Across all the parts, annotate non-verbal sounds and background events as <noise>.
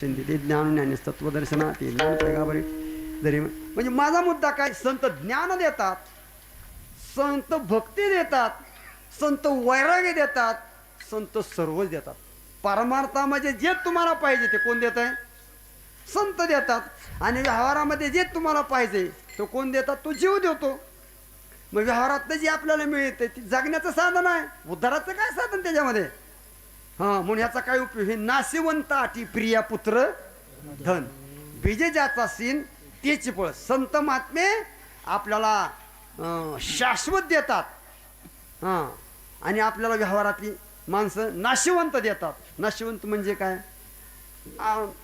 ते ज्ञान ज्ञानी तत्वदर्शना ते ज्ञान पैगाबरी जरी म्हणजे माझा मुद्दा काय? संत ज्ञान देतात संत भक्ती देतात संत वैराग्य देतात संत सर्वच देतात. परमार्थामध्ये जे तुम्हाला पाहिजे ते कोण देत आहे संत देतात. आणि व्यवहारामध्ये जे तुम्हाला पाहिजे तो कोण देतात? तो जीव देतो. मग व्यवहारातलं जे आपल्याला मिळते ते जगण्याचं साधन आहे. उद्धाराचं काय साधन त्याच्यामध्ये? हा म्हणून ह्याचा काय उपयोग? हे नाशिवंत आटी प्रिया पुत्र धन. बीजे ज्याचा सीन तेच पळ संत महात्मे आपल्याला शाश्वत देतात. हा आणि आपल्याला व्यवहारातली माणसं नाशिवंत देतात. नाशिवंत म्हणजे काय?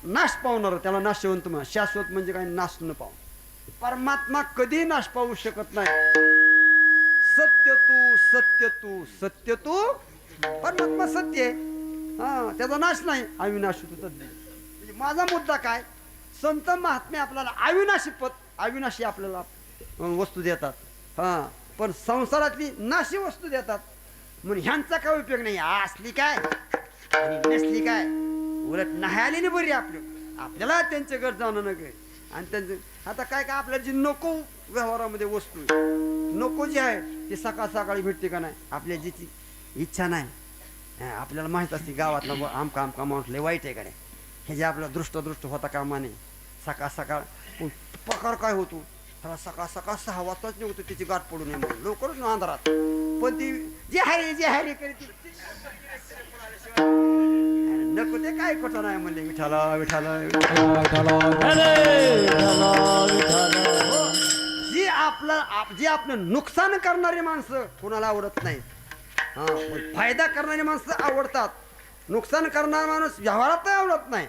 नाश पावणार त्याला नाशवंत म्हणा. शाश्वत म्हणजे काय? नाश न पाव. परमात्मा कधी नाश पावू शकत नाही. सत्य तू सत्य तू सत्य तू. परमात्मा सत्य आहे. हा त्याचा नाश नाही अविनाशी होतो तज्ञ. म्हणजे माझा मुद्दा काय? संत महात्मे आपल्याला अविनाशी पद अविनाशी आपल्याला वस्तू देतात. हा पण संसारातली नाशी वस्तू देतात. म्हणून ह्यांचा काय उपयोग नाही? असली काय? आणि नसली काय? उलट नाही आलेली नाही बरी आपली. आपल्याला त्यांच्या घर जाणं नका आणि त्यांचं आता काय काय आपल्याला जी नको व्यवहारामध्ये वस्तू नको जी आहे ती सकाळ सकाळी भेटते का नाही? आपल्या जिची इच्छा नाही. आपल्याला माहीत असते गावातला ब- आमका आमका माणूस लय वाईट आहे का नाही? हे जे आपलं दृष्ट दृष्ट होता कामा नाही सकाळ सकाळ प्रकार काय होतो? त्याला सकाळ सकाळ सहा वाजताच निघतो तिची गाठ पडू नये म्हणून लवकरच ना अंधारात. पण ती जे आहे जे आहे करीत नको ते काय खोटं नाही म्हणले विठाला विठाला हो, जी आपलं आप आपलं नुकसान करणारी माणसं कोणाला आवडत नाही हा पण फायदा करणारी माणसं आवडतात. नुकसान करणारा माणूस व्यवहारात आवडत नाही.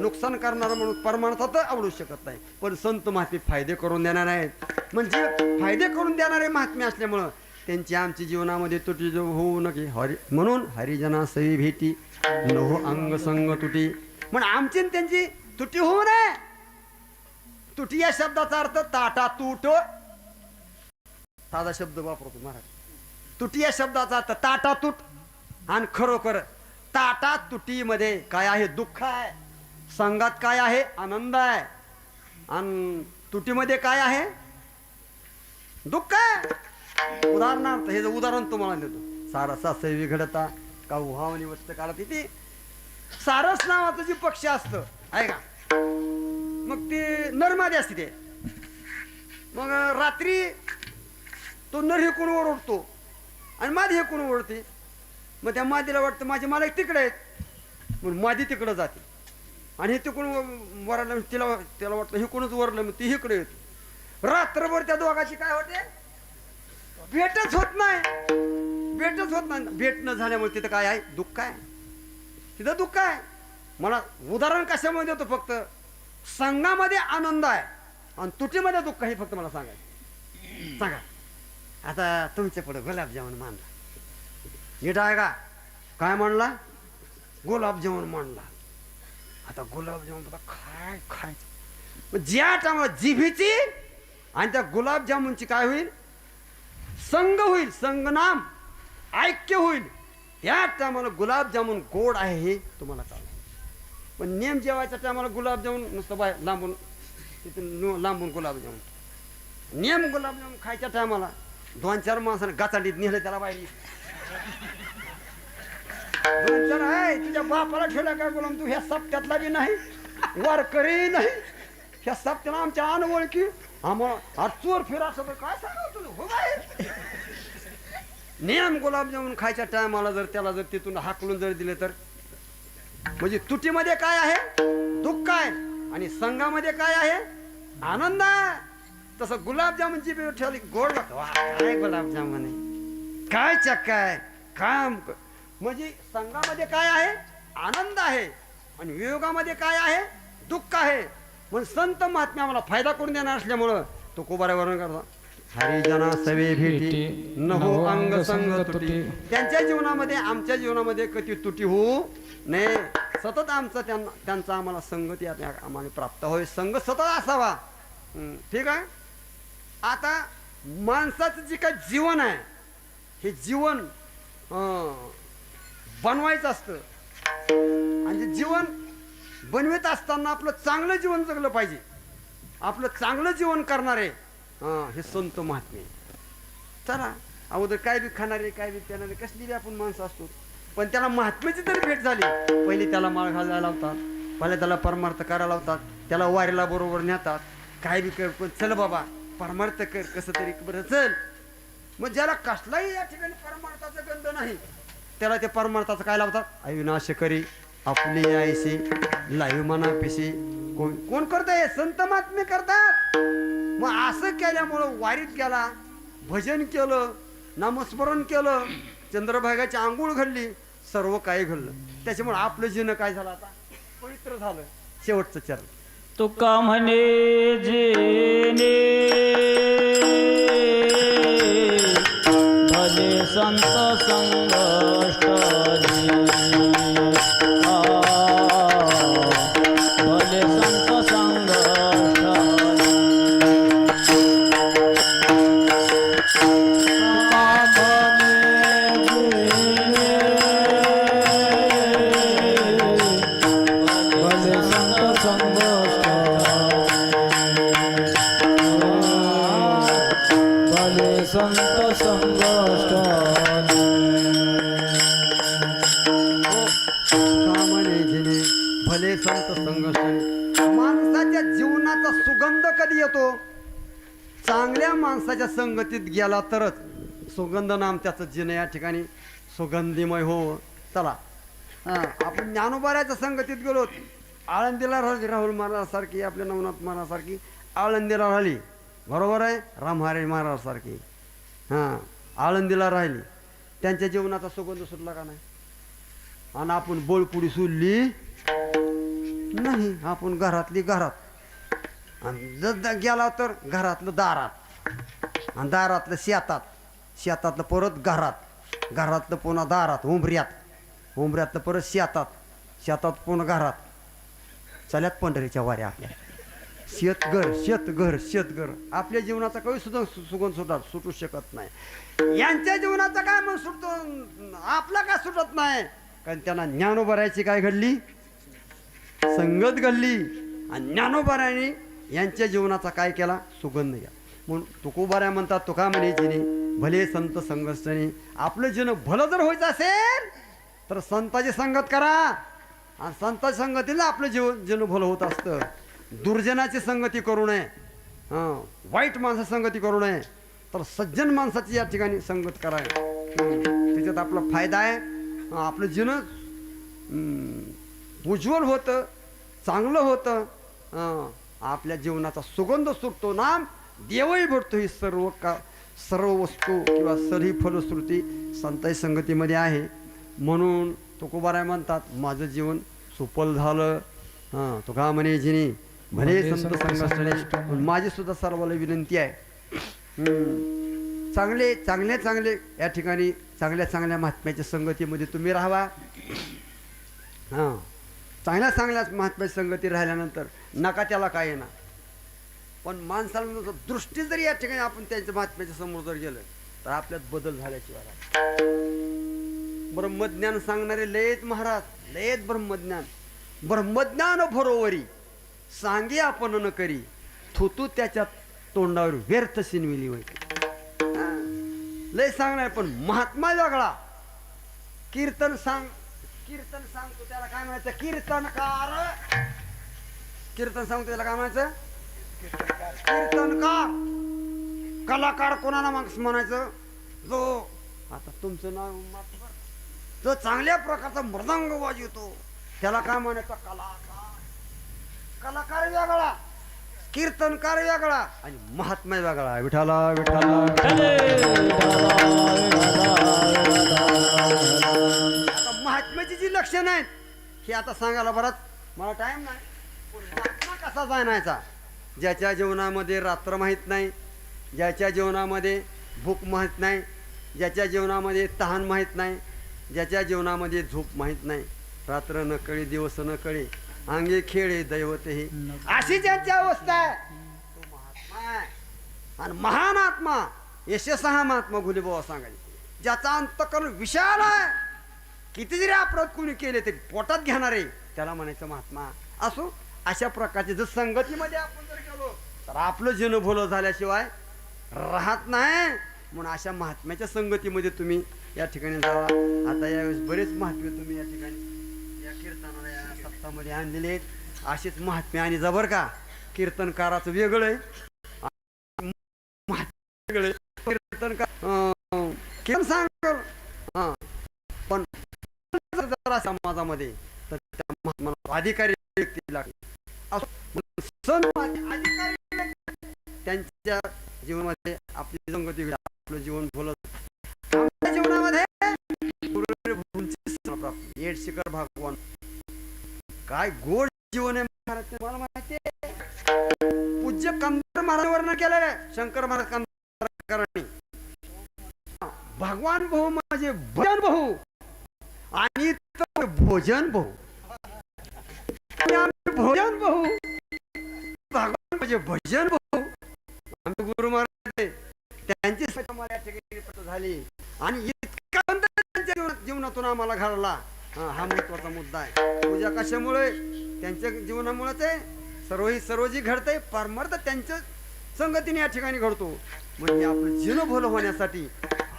नुकसान करणारा माणूस परमार्थात आवडू शकत नाही. पण संत महात्मे फायदे करून देणार आहेत. म्हणजे फायदे करून देणारे महात्मे असल्यामुळं त्यांची आमच्या जीवनामध्ये तुटी होऊ नये. हरि म्हणून हरिजना सवी भेटी नहो अंग संग तुटी. म्हणून आमची त्यांची तुटी होऊ नये. तुटी या शब्दाचा अर्थ ताटा तुट. साधा शब्द वापरतो मराठी तुटी या शब्दाचा अर्थ ताटा तुट. आणि खरोखर ताटा तुटीमध्ये काय आहे? दुःख आहे. संघात काय आहे? आनंद आहे. आणि तुटीमध्ये काय आहे? दुःख आहे. उदाहरणार्थ हे उदाहरण तुम्हाला देतो. सारसा सैवी घडता का उहावणी वस्त काढत येते? सारस नावाचं जे पक्षी असतं आहे का? मग ते नरमादी असते ते. मग रात्री तो नर हेकून ओरडतो. आणि मादी हे कोण ओढते मग त्या मादीला वाटतं माझे मालक तिकडे आहेत. म्हणून मादी तिकडं जाते. आणि हे तिकडून वरायला तिला त्याला हे कोणच वरलं मग ती इकडे येते. रात्रभर त्या दोघाची काय होते? भेटच होत नाही. भेटच होत नाही. भेट न झाल्यामुळे तिथं काय आहे? दुःख आहे. तिथं दुःख आहे. मला उदाहरण कशामध्ये देतो फक्त? संघामध्ये आनंद आहे. आणि तुटीमध्ये दुःख आहे फक्त मला सांगायचं. सांगा. आता तुमच्यापुढे गुलाबजामुन मांडला. नीट आहे का काय म्हणला गुलाबजामुन मांडला. आता गुलाबजामुन आता काय खायचं ज्या टायमाला जिभीची आणि त्या गुलाबजामुनची काय होईल? संग होईल संगनाम ऐक्य होईल. या टायमाला गुलाबजामुन गोड आहे हे तुम्हाला कळलं. पण नेम जेवायच्या टायमाला गुलाबजामुन नुसतं बाय लांबून तिथून लांबून गुलाबजामुन नेम गुलाबजामुन खायच्या टायमाला दोन चार माणसानं गाचाडीत नेलं त्याला बाहेर दोन चार आहे तुझ्या बापाला ठेवला काय गुलाम? तू ह्या सप्त्यातला बी नाही वारकरी नाही. ह्या सप्त्याला आमच्या अनवळखी आम्हाला चोर फिरा सगळं काय सांगा तुला? हो बाहेर नियम गुलाबजामुन खायच्या टायमाला जर त्याला जर तिथून हाकलून जर दिले तर? म्हणजे तुटीमध्ये काय आहे? दुःख काय आणि संघामध्ये काय आहे? आनंद आहे. तसं गुलाबजामुनची बी ठेवली गोड लागतो. वा, काय गुलाबजामुन आहे. काय चक्क आहे. काम म्हणजे संघामध्ये काय आहे? आनंद आहे. आणि वियोगामध्ये काय आहे? दुःख आहे. पण संत महात्म्या मला फायदा करून देणार असल्यामुळं तो कुबारा वर्णन करतो. हरिजना सवे भेटी नहो अंग संग तुटी. त्यांच्या जीवनामध्ये आमच्या जीवनामध्ये कधी तुटी होऊ नये. सतत आमचा त्यांना त्यांचा आम्हाला संगती आम्हाला प्राप्त होय. संघ सतत असावा. ठीक आहे? आता माणसाचं जे काय जीवन आहे हे जीवन बनवायचं असतं. आणि जीवन बनवित असताना आपलं चांगलं जीवन जगलं पाहिजे. आपलं चांगलं जीवन करणारे हे संत महात्मे चला अगोदर काय बी खाणारे काय बी पिणारे कसली बी आपण माणसं असतो पण त्याला महात्म्याची तरी भेट झाली पहिले त्याला माळ घालायला लावतात पहिले त्याला परमार्थ करायला लावतात त्याला वारीला बरोबर नेतात काय बी कर चल बाबा परमार्थ कर कसं तरी बरं चल मग ज्याला कसलाही या ठिकाणी परमार्थाचा गंध नाही त्याला ते परमार्थाचं काय लावतात? अविनाश करी आपली आईशी लाईव मनापिशी. कोण कोण करताय? संत महात्मे करतात. मग असं केल्यामुळं वारीत गेला भजन केलं नामस्मरण केलं चंद्रभागाची आंघोळ घडली सर्व काही घडलं. त्याच्यामुळे आपलं जीवन काय झालं आता? पवित्र झालं. शेवटचं चरण. तुका म्हणे जेने भले संत माणसाच्या जीवनाचा सुगंध कधी येतो? चांगल्या माणसाच्या संगतीत गेला तरच सुगंध नाम त्याचं जिन या ठिकाणी सुगंधीमय हो. चला. हां आपण ज्ञानोबाऱ्याच्या संगतीत गेलो. आळंदीला राहिली राहुल महाराजसारखी आपल्या नवनाथ महाराजसारखी. आळंदीला राहिली. बरोबर आहे? रामहारे महाराजसारखी. हां आळंदीला राहिली. त्यांच्या जीवनाचा सुगंध सुटला का नाही? आणि आपण बोलपुडी सुरली नाही आपण घरातली घरात. आणि जर गेला तर घरातलं दारात. आणि दारातलं शेतात. शेतातलं परत घरात. घरातलं पुन्हा दारात उंबऱ्यात. उंबऱ्यातलं परत शेतात. शेतात पुन्हा घरात. चल्यात पंढरीच्या वाऱ्या आपल्या. शेतघर शेतघर शेतघर. आपल्या जीवनाचा काही सुद्धा सु- सुगंध सुटा सुटू शकत नाही. यांच्या जीवनाचा काय मग सुटतो? आपला काय सुटत नाही? कारण त्यांना ज्ञानोबरायची काय घडली? संगत घडली आणि ज्ञानोबराने यांच्या जीवनाचा काय केला? सुगंध घ्या. म्हणून तुकोबाऱ्या म्हणतात तुका म्हणे जिने भले संत संघर्षने आपलं जीवन भलं जर व्हायचं असेल तर संताची संगत करा. आणि संताची संगतीला आपलं जीवन जीवन भलं होत असतं. दुर्जनाची संगती करू नये. हां वाईट माणसा संगती करू नये. तर सज्जन माणसाची या ठिकाणी संगत कराय त्याच्यात आपला फायदा आहे. आपलं जीवन उज्ज्वल होतं चांगलं होतं. हं, आपल्या जीवनाचा सुगंध सुटतो नाम देवही भेटतो ही सर्व का सर्व वस्तू किंवा सर्व फलश्रुती संताई संगतीमध्ये आहे. म्हणून तुकोबाराय म्हणतात माझं जीवन सुफल झालं. हां तुका म्हणे जिनी म्हणे भले संत संत संघर्षणे. माझी सुद्धा सर्वाला विनंती आहे. हं. चांगले चांगले चांगले या ठिकाणी चांगल्या चांगल्या महात्म्याच्या संगतीमध्ये तुम्ही राहावा. हां. चांगल्या चांगल्याच महात्म्याच्या संगती राहिल्यानंतर नका त्याला काय येणार. पण माणसाला जर दृष्टी जरी या ठिकाणी आपण त्यांच्या महात्म्याच्या समोर जर गेलं तर आपल्यात बदल झाल्याशिवाय ब्रह्मज्ञान सांगणारे लयत महाराज लयत ब्रह्मज्ञान. ब्रह्मज्ञान भरोवरी सांगे आपण न करी थोतू त्याच्या तोंडावर व्यर्थ शिनविली होय लय सांगणार पण महात्मा वेगळा. कीर्तन सांग कीर्तन सांगतो त्याला काय म्हणायचं? कीर्तनकार. कीर्तन सांगतो त्याला काय म्हणायचं? कीर्तनकार. कलाकार कोणाला म्हणायचं? जो आता तुमचं नाव मात्र जो चांगल्या प्रकारचा मृदंग वाजवतो त्याला काय म्हणायचं? कलाकार. कलाकार वेगळा कीर्तनकार वेगळा आणि महात्मा वेगळा. विठाला विठाला लक्ष नाही. हे आता सांगायला परत मला टाइम नाही. कसा जाणायचा? ज्याच्या जीवनामध्ये रात्र माहीत नाही ज्याच्या जीवनामध्ये भूक माहीत नाही ज्याच्या जीवनामध्ये तहान माहीत नाही ज्याच्या जीवनामध्ये झोप माहीत नाही. रात्र न कळी दिवस न कळी अंगे खेळे दैवत हे. अशी ज्यांची अवस्था आहे तो महात्मा आहे. आणि महान आत्मा यशस्हा महात्मा गुलीबाबा सांगायचे. ज्याचा अंतकरण विशाल आहे. किती जरी अपराध कोणी केले तरी पोटात घेणारे त्याला म्हणायचं महात्मा असो अशा प्रकारचे जर संगतीमध्ये आपण जर गेलो तर आपलं जन भोलं झाल्याशिवाय राहत नाही. म्हणून अशा महात्म्याच्या संगतीमध्ये तुम्ही या ठिकाणी जावा. आता यावेळेस बरेच महात्मे तुम्ही या ठिकाणी या कीर्तनाला या सप्तामध्ये आणलेले आहेत. असेच महात्मे आणि जबर का कीर्तनकाराचं वेगळं आहे. महात्मे वेगळं कीर्तनकार कीर्तन सांग पण जरा समाजामध्ये तर त्या महात्माला अधिकारी व्यक्ती लागते सण त्यांच्या जीवनामध्ये आपली संगती आपलं जीवन बोलत जीवनामध्ये गुरुभूंची येड शिखर भगवान. काय गोड जीवन आहे महाराज मला माहिती पूज्य कंदर महाराज वर्णन केलेलं आहे. शंकर महाराज कंदरांनी भगवान भाऊ माझे भजन भाऊ. आणि भोजन भाऊ. भोजन भाऊ. भगवान म्हणजे भजन भाऊ. आमचे गुरु महाराज त्यांची ठिकाणी झाली. आणि इतका त्यांच्या जीवनातून आम्हाला घडला. हा महत्त्वाचा मुद्दा आहे. पूजा कशामुळे? त्यांच्या जीवनामुळेच आहे. सर्व ही सर्व जी घडतंय परमार्थ त्यांच्या संगतीने या ठिकाणी घडतो. म्हणजे आपलं जीवन भलं होण्यासाठी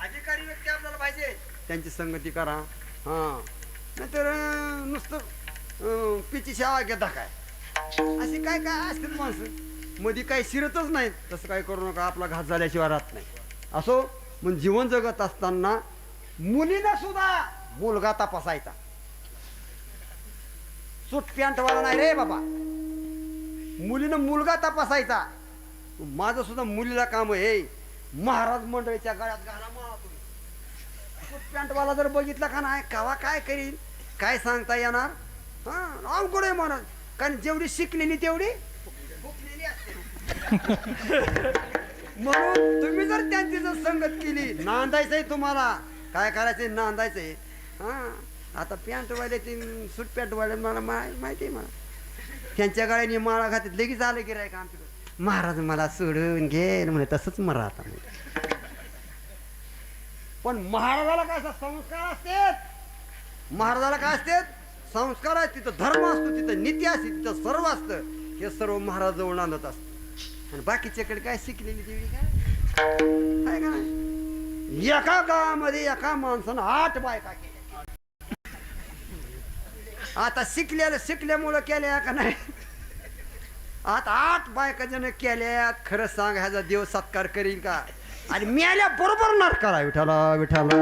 अधिकारी व्यक्ती आपल्याला पाहिजे. त्यांची संगती करा. हा. नाहीतर अं, नुसतं अं, पिची शाळा घेता काय अशी काय काय असतात माणसं? मध्ये काही शिरतच नाहीत. तसं काय करू नका आपला घात झाल्याशिवाय राहत नाही. असो मग जीवन जगत असताना मुलीनं सुद्धा मुलगा तपासायचा. सूट पॅन्टवाला नाही रे बाबा. मुलीनं मुलगा तपासायचा. माझं सुद्धा मुलीला काम आहे. महाराज मंडळीच्या गळ्यात घाला मला तुम्ही सूट पॅन्टवाला जर बघितला का नाही कावा काय करीन काय सांगता येणार? हा अवघड आहे म्हणत कारण जेवढी शिकलेली तेवढी भुकलेली <laughs> म्हणून तुम्ही जर त्यांची जर संगत केली नांदायचंय तुम्हाला. काय करायचंय? नांदायचंय. हा आता पॅन्टवाले ते सूट पॅन्टवाले मला माहिती आहे मला. त्यांच्या गाड्याने माळा घातली लगेच आलं की का आमच्याकडे? महाराज मला सोडून घेन म्हणे तसंच मरा आता. पण महाराजाला काय असं संस्कार असतात. महाराजाला काय असतात? संस्कार आहेत तिथं धर्म असतो तिथं नीती असते तिथं सर्व असतं. हे सर्व महाराज जवळ आणत असत आणि बाकीच्याकडे काय शिकलेली देवी काय? का नाही? एका गावामध्ये एका माणसानं आठ बायका केल्या. आता शिकलेलं शिकल्यामुळं केल्या का नाही? आता आठ बायका जण केल्यात खरं सांग ह्याचा देव सत्कार करील का? आणि आल्या बरोबर नरकाला विठाला विठाला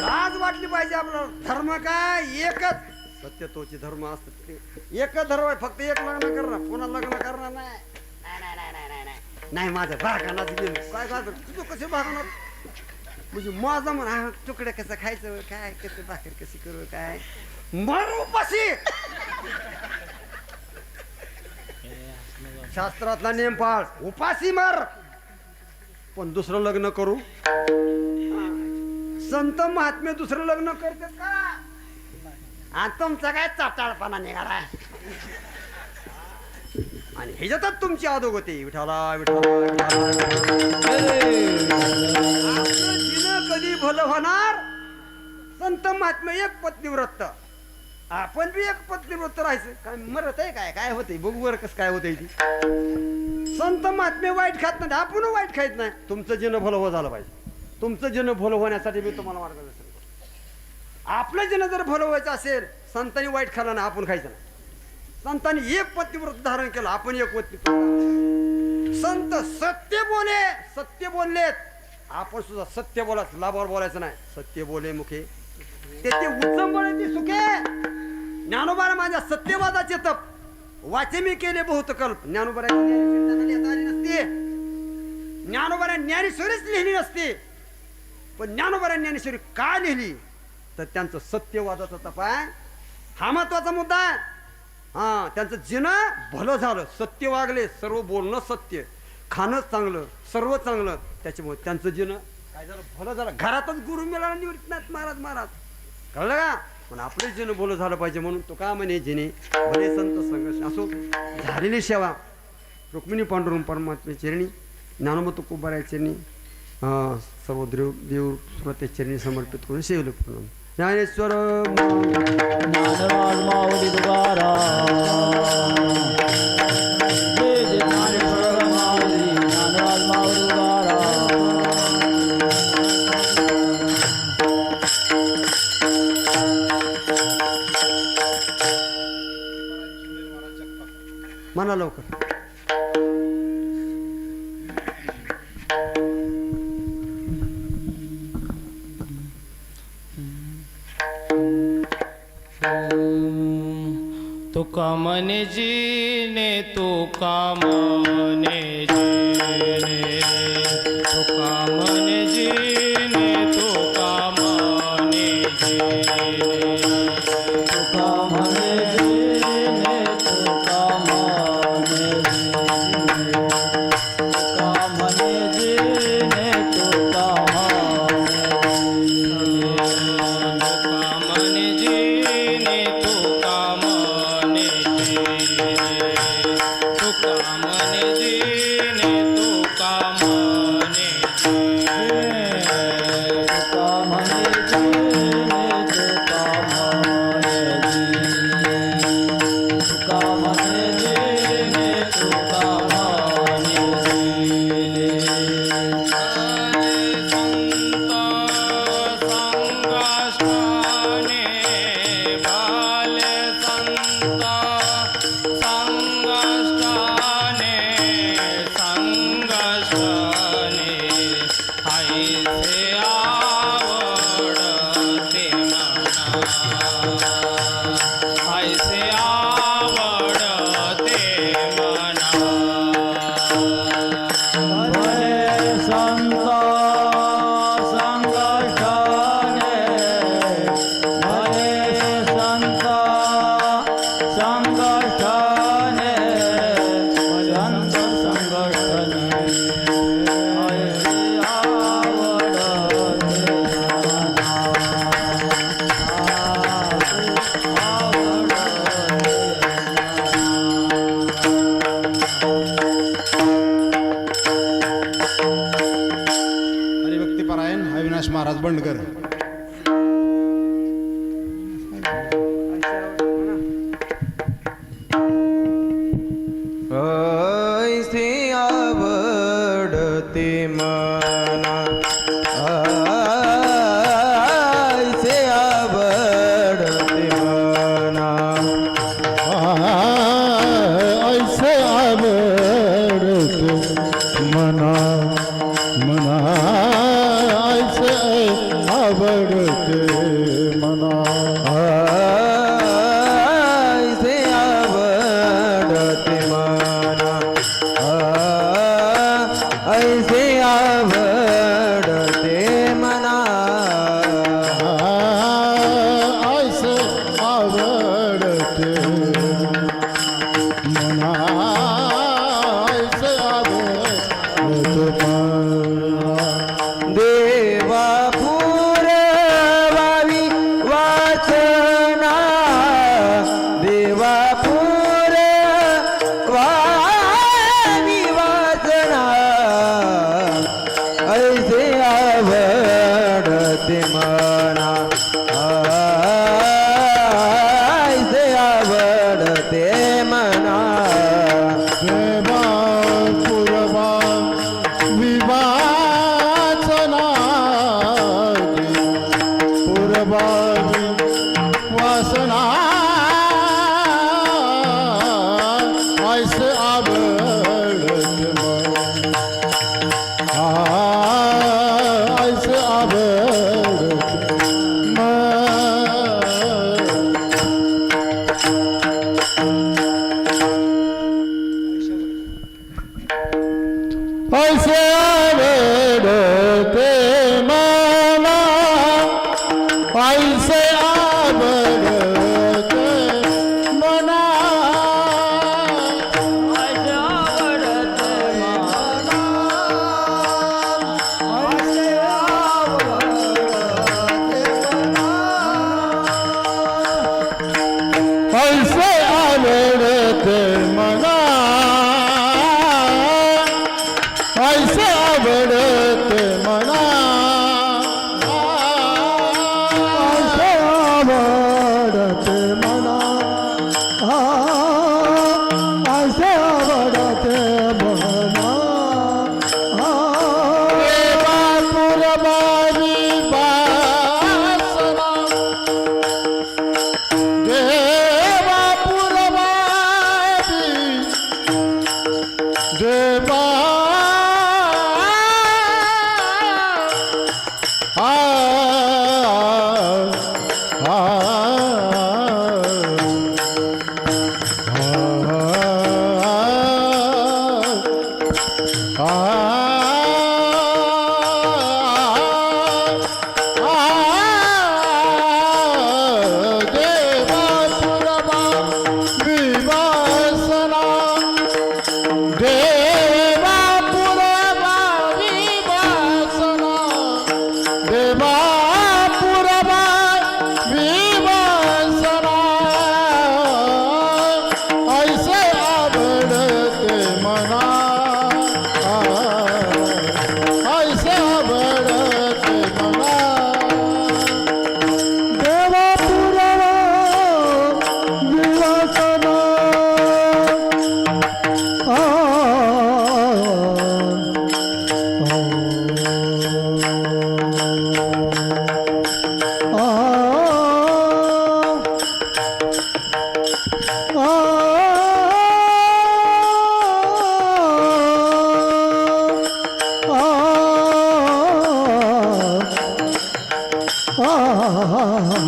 लाज वाटली पाहिजे आपला धर्म काय? एकच. सत्य तोची धर्म असत एकच धर्म आहे फक्त एक लग्न करणार. पुन्हा लग्न करणार नाही. नाही, नाही, नाही, नाही, नाही, नाही. नाही माझं भागणार काय काय तुझं कसे भागणार म्हणजे माझा म्हणा तुकडे कसं खायचं? काय? कसं भाकर कशी करू? काय? मरू पशी. शास्त्रातला नेम पाळ उपाशी मार. पण दुसरं लग्न करू? संत महात्मे दुसरं लग्न करते का? आणि तुमचा काय चाटाळपणा निघाला? आणि ह्याच्यातच तुमची अधोगती विठाला विठाला विठाला कधी भलं होणार? संत महात्मे एक पत्नीव्रत आपण बी एक पत्नीव्रत राहायचं. काय मरत आहे काय? काय होतंय? बघू बरं कसं काय होतंय ती. संत महात्मे वाईट खात नाही आपण वाईट खायत नाही. तुमचं जीवन भलं हो झालं पाहिजे. तुमचं जीवन भलं होण्यासाठी मी तुम्हाला मार्गदर्शन करतो. आपलं जीवन जर भलं व्हायचं असेल संतांनी वाईट खाल्लं नाही आपण खायचं नाही. संतांनी एक पत्नीव्रत धारण केलं आपण एक पत्नी संत सत्य बोले सत्य बोललेत. आपण सुद्धा सत्य बोलायचं लाभावर बोलायचं नाही. सत्य बोले मुखे. ते ते उत्तम बळती सुखे. ज्ञानोबाला माझ्या सत्यवादाचे तप. वाचे मी केले बहुत कल्प. ज्ञानोबाला लिहिता आली नसते. ज्ञानोबाला ज्ञानेश्वरीच लिहिली नसते. पण ज्ञानोबाला ज्ञानेश्वरी का लिहिली? तर त्यांचं सत्यवादाचा तप आहे. हा महत्त्वाचा मुद्दा आहे. हा त्यांचं जिनं भलं झालं. सत्य वागले सर्व बोलणं सत्य. खाणं चांगलं सर्व चांगलं. त्याच्यामुळे त्यांचं जिनं काय झालं? भलं झालं. घरातच गुरु मिळाला निवृत्तनाथ महाराज महाराज. कळलं का? पण आपलं जीन बोलू झालं पाहिजे म्हणून तो का म्हणे जिने? भले संत संघर्ष असो झालेली सेवा. रुक्मिणी पांडुरंग परमात्मे चिरणी ज्ञानमत कुंभाराय चिरणी सर्व देव देव स्वतः चिरणी समर्पित करून सेवले पूर्ण ज्ञानेश्वर. म्हणा लवकर. तुका मने जीने तुका मने 三 son பண்ணுகிறார் ah